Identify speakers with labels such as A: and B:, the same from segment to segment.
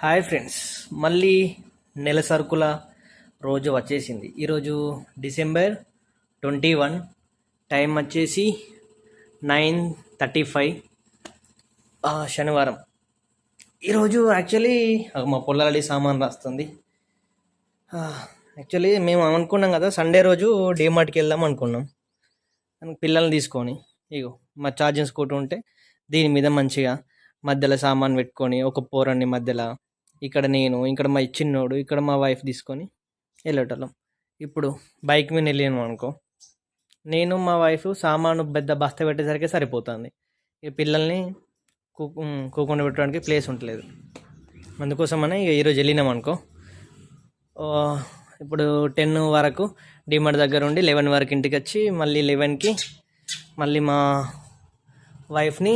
A: Hi friends. మళ్ళీ నెల సరుకుల రోజు వచ్చేసింది. ఈరోజు డిసెంబర్ ట్వంటీ వన్. టైం వచ్చేసి నైన్ థర్టీ ఫైవ్. శనివారం. ఈరోజు యాక్చువల్లీ మా పొలాలి సామాన్ రాస్తుంది. యాక్చువల్లీ మేము అనుకున్నాం కదా సండే రోజు డీమార్ట్కి వెళ్దాం అనుకున్నాం. పిల్లల్ని తీసుకొని ఇగో మా ఛార్జింగ్ స్కూటర్ ఉంటే దీని మీద మంచిగా మధ్యలో సామాన్ పెట్టుకొని ఒక పోరన్ని మధ్యలో ఇక్కడ నేను ఇక్కడ మా చిన్నోడు ఇక్కడ మా వైఫ్ తీసుకొని వెళ్ళేటోళ్ళం. ఇప్పుడు బైక్ మీద వెళ్ళాను అనుకో. నేను మా వైఫ్ సామాను పెద్ద బస్త పెట్టేసరికి సరిపోతుంది. ఇక పిల్లల్ని కూ కూకుండా పెట్టడానికి ప్లేస్ ఉండలేదు. అందుకోసమనే ఇక ఈరోజు వెళ్ళినాం అనుకో. ఇప్పుడు టెన్ వరకు డిమార్ట్ దగ్గర ఉండి లెవెన్ వరకు ఇంటికి వచ్చి మళ్ళీ లెవెన్కి మళ్ళీ మా వైఫ్ని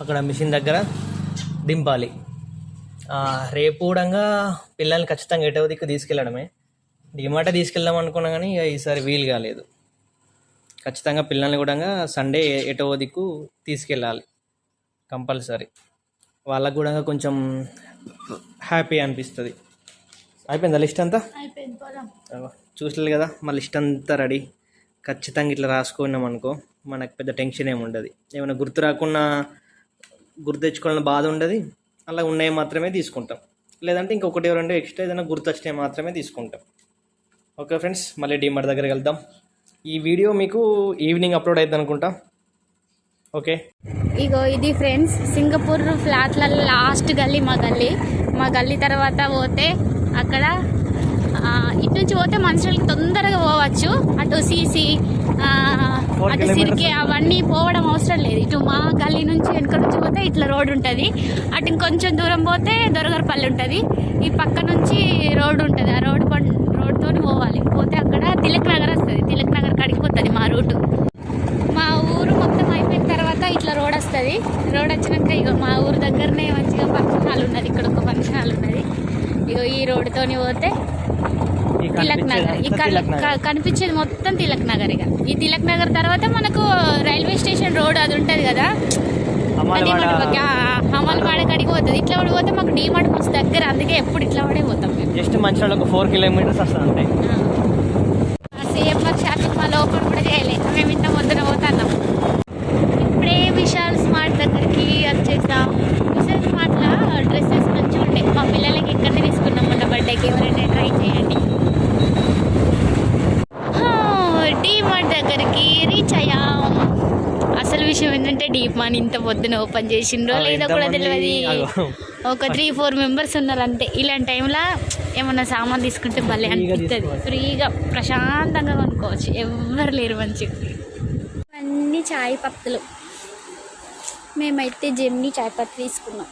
A: అక్కడ మిషన్ దగ్గర దింపాలి. రేపు కూడా పిల్లల్ని ఖచ్చితంగా ఎటో దిక్కు తీసుకెళ్ళడమే. డిమార్ట్ తీసుకెళ్దాం అనుకున్నా కానీ ఇక ఈసారి వీలు కాలేదు. ఖచ్చితంగా పిల్లల్ని కూడా సండే ఎటో దిక్కు తీసుకెళ్ళాలి. కంపల్సరీ. వాళ్ళకు కూడా కొంచెం హ్యాపీ అనిపిస్తుంది. అయిపోయిందా లిస్ట్ అంతా? చూసలేదు కదా మా లిస్ట్ అంతా రెడీ. ఖచ్చితంగా ఇట్లా రాసుకున్నాం అనుకో మనకు పెద్ద టెన్షన్ ఏమి ఉండదు. ఏమైనా గుర్తు రాకుండా గుర్తు తెచ్చుకోవాలని బాధ ఉండదు. అలా ఉన్నాయి మాత్రమే తీసుకుంటాం. లేదంటే ఇంకొకటి రెండు ఎక్స్ట్రా ఏదైనా గుర్తొచ్చినాయి మాత్రమే తీసుకుంటాం. ఓకే ఫ్రెండ్స్ మళ్ళీ డీమార్ట్ దగ్గరికి వెళ్దాం. ఈ వీడియో మీకు ఈవినింగ్ అప్లోడ్ అవుతుంది అనుకుంటా. ఓకే?
B: ఇగో ఇది ఫ్రెండ్స్ సింగపూర్ ఫ్లాట్ల లాస్ట్ గల్లీ మా గల్లీ. మా గల్లీ తర్వాత పోతే అక్కడ ఇటు నుంచి పోతే మనుషులకి తొందరగా పోవచ్చు. అటు సీసీ అటు సిరికి అవన్నీ పోవడం అవసరం లేదు. ఇటు మా గల్లీ నుంచి వెనక నుంచి పోతే ఇట్లా రోడ్ ఉంటుంది. అటు ఇంకొంచెం దూరం పోతే దొరగరపల్లి ఉంటుంది. ఈ పక్క నుంచి రోడ్ ఉంటుంది. ఆ రోడ్ రోడ్తో పోవాలి. పోతే అక్కడ తిలక్ నగర్ వస్తుంది. తిలక్ నగర్ కడికి పోతుంది మా రూటు. మా ఊరు మొత్తం అయిపోయిన తర్వాత ఇట్లా రోడ్ వస్తుంది. రోడ్ వచ్చినాక ఇక మా ఊరు దగ్గరనే మంచిగా ఫంక్షన్ హాల్ ఉన్నది. ఇక్కడ ఒక ఫంక్షన్ హాల్ ఉన్నది. ఇగో ఈ రోడ్డుతోని పోతే తిలక్ నగర్. ఇక్కడ కనిపించేది మొత్తం తిలక్ నగర్ ఇక. ఈ తిలక్ నగర్ తర్వాత మనకు రైల్వే స్టేషన్ రోడ్ అది ఉంటది కదా? హమల్వాడ కడిగి పోతుంది. ఇట్లా పడి పోతే మాకు డీమార్ట్ మస్తు దగ్గర అందుకే ఎప్పుడు ఇట్లా పడే పోతాం
A: జస్ట్ ఒక ఫోర్ కిలోమీటర్స్ వస్తుంది అంతే.
B: సిఎంఆర్ షాపింగ్ మాల్ ఓపెన్ కూడా చేయలేదు మేము ఇంత పొద్దున పోతున్నాం. విషయం ఏంటంటే డీమార్ట్ ఇంత పొద్దున ఓపెన్ చేసిండ్రో లేదో కూడా? తెలియదు. ఒక త్రీ ఫోర్ మెంబర్స్ ఉన్నారు అంతే ఇలాంటి టైంలో ఏమన్నా సామాన్ తీసుకుంటే భలే అనిపిస్తుంది. ఫ్రీగా ప్రశాంతంగా కొనుక్కోవచ్చు. ఎవ్వరు లేరు మంచిగా. అన్ని చాయ్ పత్తులు మేమైతే జెమ్ని చాయ్ పత్తి తీసుకున్నాం.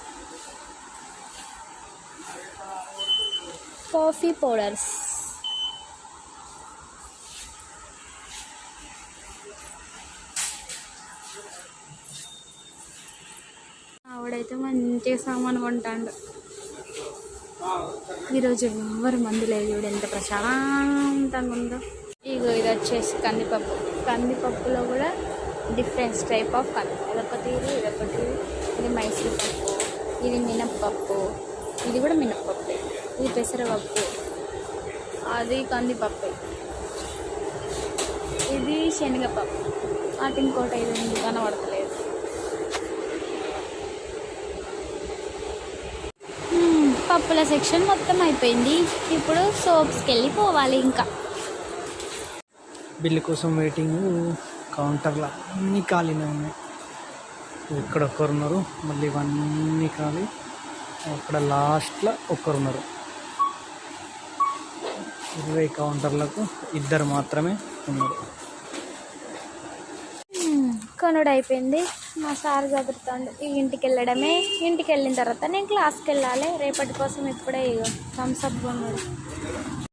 B: కాఫీ పౌడర్స్ ఆవిడైతే మంచిగా సామాన్ కొంటాడు. ఈరోజు ఎవ్వరు మంది లేదు చూడు ఎంత ప్రశాంతంగా ఉందో. ఇగో ఇది వచ్చేసి కందిపప్పు. కందిపప్పులో కూడా డిఫరెన్స్ టైప్ ఆఫ్ కంది. అదొక తీరు ఇదొక తీరు ఇది మైసూర్ పప్పు. ఇది మినప్పప్పు. ఇది కూడా మినప్పప్పు. ఇది పెసరపప్పు. అది కందిపప్పు. ఇది శనగపప్పు. అటు ఇంకోటి ఐదు ఉంది కనబడతలేదు. పప్పుల సెక్షన్ మొత్తం అయిపోయింది. ఇప్పుడు సోప్స్కి వెళ్ళి పోవాలి ఇంకా.
A: బిల్లు కోసం వెయిటింగ్ కౌంటర్లో అన్నీ ఖాళీనే ఉన్నాయి. ఇక్కడ ఒకరున్నారు మళ్ళీ ఇవన్నీ ఖాళీ. అక్కడ లాస్ట్లో ఒక్కరు ఉన్నారు ఇరవై కౌంటర్లకు ఇద్దరు మాత్రమే ఉన్నారు.
B: మ్మ్, అయిపోయింది మా సార్ చదువుతాడు. ఈ ఇంటికి వెళ్ళడమే ఇంటికి వెళ్ళిన తర్వాత నేను క్లాస్కి వెళ్ళాలి రేపటి కోసం ఇప్పుడే థమ్స్అప్ కొనుడు